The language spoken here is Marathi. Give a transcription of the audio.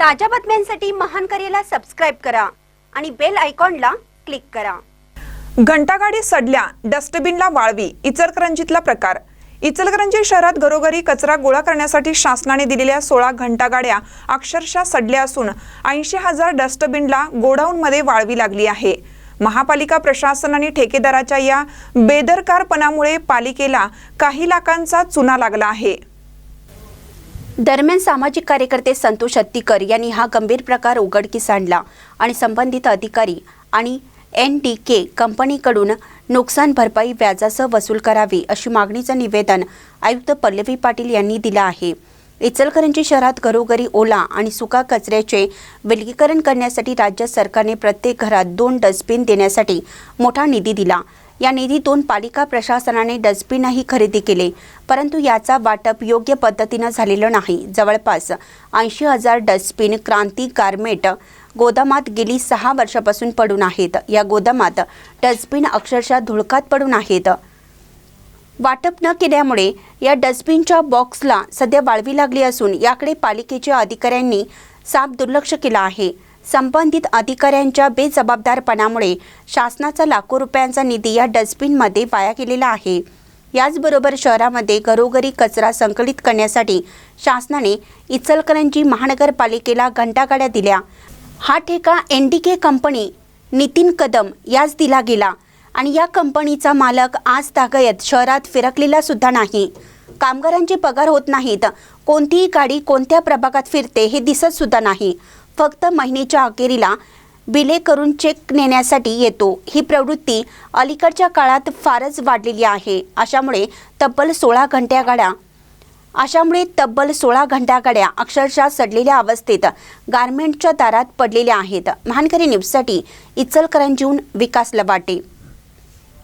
ताज्या बातम्यांसाठी महान करेला सबस्क्राईब करा आणि बेल आयकॉनला क्लिक करा. घंटागाडी सडल्या डस्टबिनला वाळवी इचलकरंजीतला प्रकार. इचलकरंजी शहरात घरोघरी कचरा गोळा करण्यासाठी शासनाने दिलेल्या सोळा घंटागाड्या अक्षरशः सडल्या असून ऐंशी हजार डस्टबिनला गोडाऊनमध्ये वाळवी लागली आहे. महापालिका प्रशासन आणि ठेकेदाराच्या या बेदरकारपणामुळे पालिकेला काही लाखांचा चुना लागला आहे. दरम्यान सामाजिक कार्यकर्ते संतोष हत्तीकर यांनी हा गंभीर प्रकार उघडकीस आणला आणि संबंधित अधिकारी आणि एन डी के कंपनीकडून नुकसान भरपाई व्याजासह वसूल करावी अशी मागणीचं निवेदन आयुक्त पल्लवी पाटील यांनी दिलं आहे. इचलकरंजी शहरात घरोघरी ओला आणि सुका कचऱ्याचे विलगीकरण करण्यासाठी राज्य सरकारने प्रत्येक घरात दोन डस्टबिन देण्यासाठी मोठा निधी दिला. या निधीतून पालिका प्रशासनाने डस्टबिनही खरेदी केले. परंतु याचा वाटप योग्य पद्धतीनं झालेलं नाही. जवळपास ऐंशी हजार डस्टबिन क्रांती गारमेट गोदामात गेली सहा वर्षापासून पडून आहेत. या गोदामात डस्टबिन अक्षरशः धुळकात पडून आहेत. वाटप न केल्यामुळे या डस्टबिनच्या बॉक्सला सध्या वाळवी लागली असून याकडे पालिकेच्या अधिकाऱ्यांनी साफ दुर्लक्ष केलं आहे. संबंधित अधिकाऱ्यांच्या बेजबाबदारपणामुळे शासनाचा लाखो रुपयांचा निधी या डस्टबिनमध्ये वाया गेलेला आहे. याचबरोबर शहरामध्ये घरोघरी कचरा संकलित करण्यासाठी शासनाने इचलकरंजी महानगरपालिकेला घंटागाड्या दिल्या. हा ठेका N D K company Nitin Kadam याच दिला गेला आणि या कंपनीचा मालक आज तागयत शहरात फिरकलेला सुद्धा नाही. कामगारांचे पगार होत नाहीत. कोणतीही गाडी कोणत्या प्रभागात फिरते हे दिसत सुद्धा नाही. फक्त महिन्याच्या अखेरीला बिले करून चेक नेण्यासाठी येतो. ही प्रवृत्ती अलीकडच्या काळात फारच वाढलेली आहे. अशामुळे तब्बल सोळा घंट्या गाड्या अशामुळे तब्बल सोळा घंट्या गाड्या अक्षरशः सडलेल्या अवस्थेत गारमेंटच्या दारात पडलेल्या आहेत. महानकरी न्यूजसाठी इचलकरंजीहून विकास लबाटे.